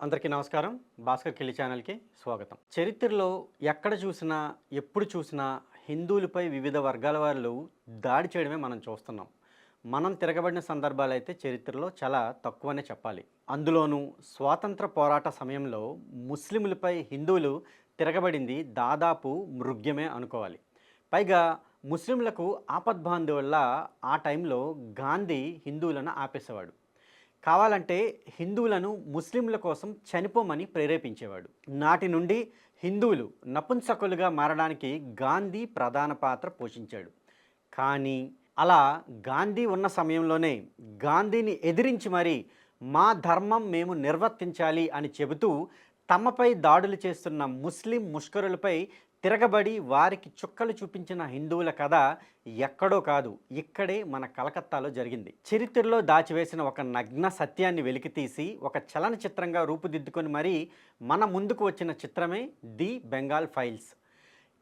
అందరికీ నమస్కారం. భాస్కర్ కిల్లి ఛానల్కి స్వాగతం. చరిత్రలో ఎక్కడ చూసినా ఎప్పుడు చూసినా హిందువులపై వివిధ వర్గాల వాళ్ళు దాడి చేయడమే మనం చూస్తున్నాం. మనం తిరగబడిన సందర్భాలు అయితే చరిత్రలో చాలా తక్కువనే చెప్పాలి. అందులోనూ స్వాతంత్ర పోరాట సమయంలో ముస్లింలపై హిందువులు తిరగబడింది దాదాపు మృగ్యమే అనుకోవాలి. పైగా ముస్లింలకు ఆపద్బాంధు వల్ల ఆ టైంలో గాంధీ హిందువులను ఆపేసేవాడు. కావాలంటే హిందువులను ముస్లింల కోసం చనిపోమని ప్రేరేపించేవాడు. నాటి నుండి హిందువులు నపుంసకులుగా మారడానికి గాంధీ ప్రధాన పాత్ర పోషించాడు. కానీ అలా గాంధీ ఉన్న సమయంలోనే గాంధీని ఎదిరించి మరి మా ధర్మం మేము నిర్వర్తించాలి అని చెబుతూ తమపై దాడులు చేస్తున్న ముస్లిం ముష్కరులపై తిరగబడి వారికి చుక్కలు చూపించిన హిందువుల కథ ఎక్కడో కాదు ఇక్కడే మన కలకత్తాలో జరిగింది. చరిత్రలో దాచివేసిన ఒక నగ్న సత్యాన్ని వెలికితీసి ఒక చలనచిత్రంగా రూపుదిద్దుకొని మరీ మన ముందుకు వచ్చిన చిత్రమే the Bengal files.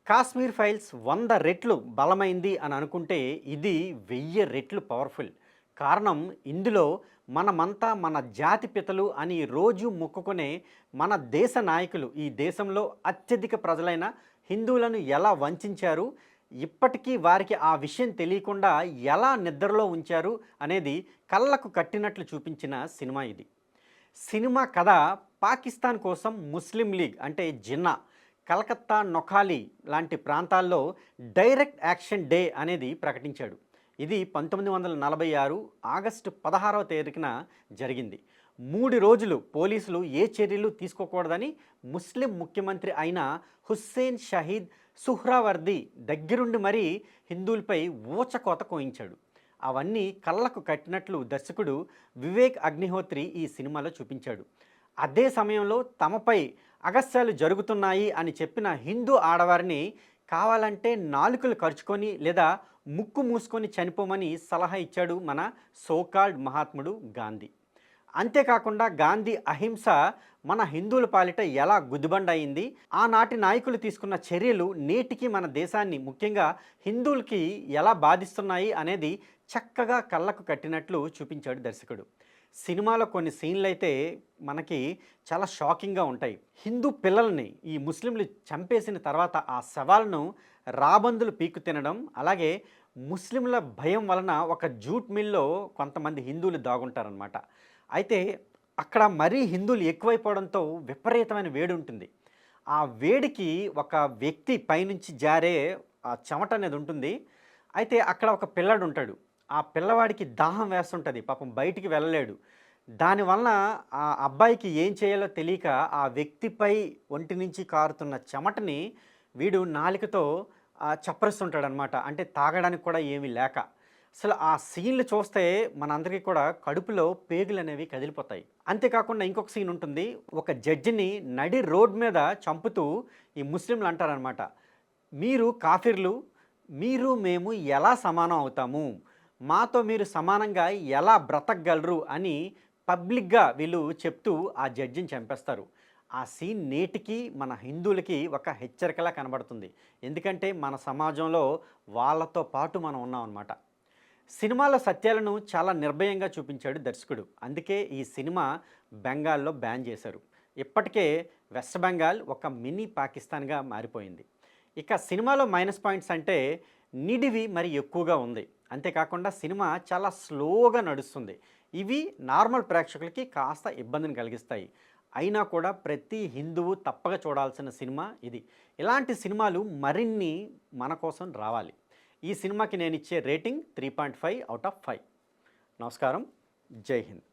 Kashmir files వంద రెట్లు బలమైంది అని అనుకుంటే ఇది వెయ్యి రెట్లు పవర్ఫుల్. కారణం ఇందులో మనమంతా మన జాతి పితలు అని రోజు మొక్కుకునే మన దేశ నాయకులు ఈ దేశంలో అత్యధిక ప్రజలైన హిందువులను ఎలా వంచారు ఇప్పటికీ వారికి ఆ విషయం తెలియకుండా ఎలా నిద్రలో ఉంచారు అనేది కళ్ళకు కట్టినట్లు చూపించిన సినిమా ఇది. సినిమా కథ పాకిస్తాన్ కోసం ముస్లిం లీగ్ అంటే జిన్నా కలకత్తా నొఖాలి లాంటి ప్రాంతాల్లో డైరెక్ట్ యాక్షన్ డే అనేది ప్రకటించాడు. ఇది పంతొమ్మిది వందల నలభై ఆరు ఆగస్టు పదహారవ తేదీన జరిగింది. మూడు రోజులు పోలీసులు ఏ చర్యలు తీసుకోకూడదని ముస్లిం ముఖ్యమంత్రి అయిన హుస్సేన్ షహీద్ సుహ్రావర్ది దగ్గరుండి మరీ హిందువులపై ఊచకోత కోయించాడు. అవన్నీ కళ్ళకు కట్టినట్లు దర్శకుడు వివేక్ అగ్నిహోత్రి ఈ సినిమాలో చూపించాడు. అదే సమయంలో తమపై అగస్యాలు జరుగుతున్నాయి అని చెప్పిన హిందూ ఆడవారిని కావాలంటే నాలుకలు ఖర్చుకొని లేదా ముక్కు మూసుకొని చనిపోమని సలహా ఇచ్చాడు మన సోకాల్డ్ మహాత్ముడు గాంధీ. అంతేకాకుండా గాంధీ అహింస మన హిందువుల పాలిట ఎలా గుదిబండయింది ఆనాటి నాయకులు తీసుకున్న చర్యలు నేటికి మన దేశాన్ని ముఖ్యంగా హిందువులకి ఎలా బాధిస్తున్నాయి అనేది చక్కగా కళ్ళకు కట్టినట్లు చూపించాడు దర్శకుడు. సినిమాలో కొన్ని సీన్లు అయితే మనకి చాలా షాకింగ్గా ఉంటాయి. హిందూ పిల్లల్ని ఈ ముస్లింలు చంపేసిన తర్వాత ఆ శవాలను రాబందులు పీకు తినడం అలాగే ముస్లింల భయం వలన ఒక జూట్ మిల్లో కొంతమంది హిందువులు దాగుంటారనమాట అయితే అక్కడ మరీ హిందువులు ఎక్కువైపోవడంతో విపరీతమైన వేడి ఉంటుంది ఆ వేడికి ఒక వ్యక్తి పైనుంచి జారే ఆ చెమట అనేది ఉంటుంది. అయితే అక్కడ ఒక పిల్లాడు ఉంటాడు. ఆ పిల్లవాడికి దాహం వేస్తుంటుంది. పాపం బయటికి వెళ్ళలేడు. దానివల్ల ఆ అబ్బాయికి ఏం చేయాలో తెలియక ఆ వ్యక్తిపై ఒంటి నుంచి కారుతున్న చెమటని వీడు నాలికతో చప్పరిస్తుంటాడు అనమాట అంటే తాగడానికి కూడా ఏమీ లేక. అసలు ఆ సీన్లు చూస్తే మనందరికీ కూడా కడుపులో పేగులు అనేవి కదిలిపోతాయి. అంతేకాకుండా ఇంకొక సీన్ ఉంటుంది. ఒక జడ్జిని నడి రోడ్ మీద చంపుతూ ఈ ముస్లింలు అంటారనమాట మీరు కాఫిర్లు మీరు మేము ఎలా సమానం అవుతాము? మాతో మీరు సమానంగా ఎలా బ్రతకగలరు? అని పబ్లిక్గా వీళ్ళు చెప్తూ ఆ జడ్జిని చంపేస్తారు. ఆ సీన్ నేటికి మన హిందువులకి ఒక హెచ్చరికలా కనబడుతుంది. ఎందుకంటే మన సమాజంలో వాళ్ళతో పాటు మనం ఉన్నాం అనమాట సినిమాలో సత్యాలను చాలా నిర్భయంగా చూపించాడు దర్శకుడు. అందుకే ఈ సినిమా బెంగాల్లో బ్యాన్ చేశారు. ఇప్పటికే వెస్ట్ బెంగాల్ ఒక మినీ పాకిస్తాన్గా మారిపోయింది. ఇక సినిమాలో మైనస్ పాయింట్స్ అంటే నిడివి మరి ఎక్కువగా ఉంది. అంతేకాకుండా సినిమా చాలా స్లోగా నడుస్తుంది. ఇవి నార్మల్ ప్రేక్షకులకి కాస్త ఇబ్బందిని కలిగిస్తాయి. అయినా కూడా ప్రతి హిందువు తప్పక చూడాల్సిన సినిమా ఇది. ఇలాంటి సినిమాలు మరిన్ని మన కోసం రావాలి. ఈ సినిమాకి నేను ఇచ్చే rating three point five out of five. నమస్కారం. జై హింద్.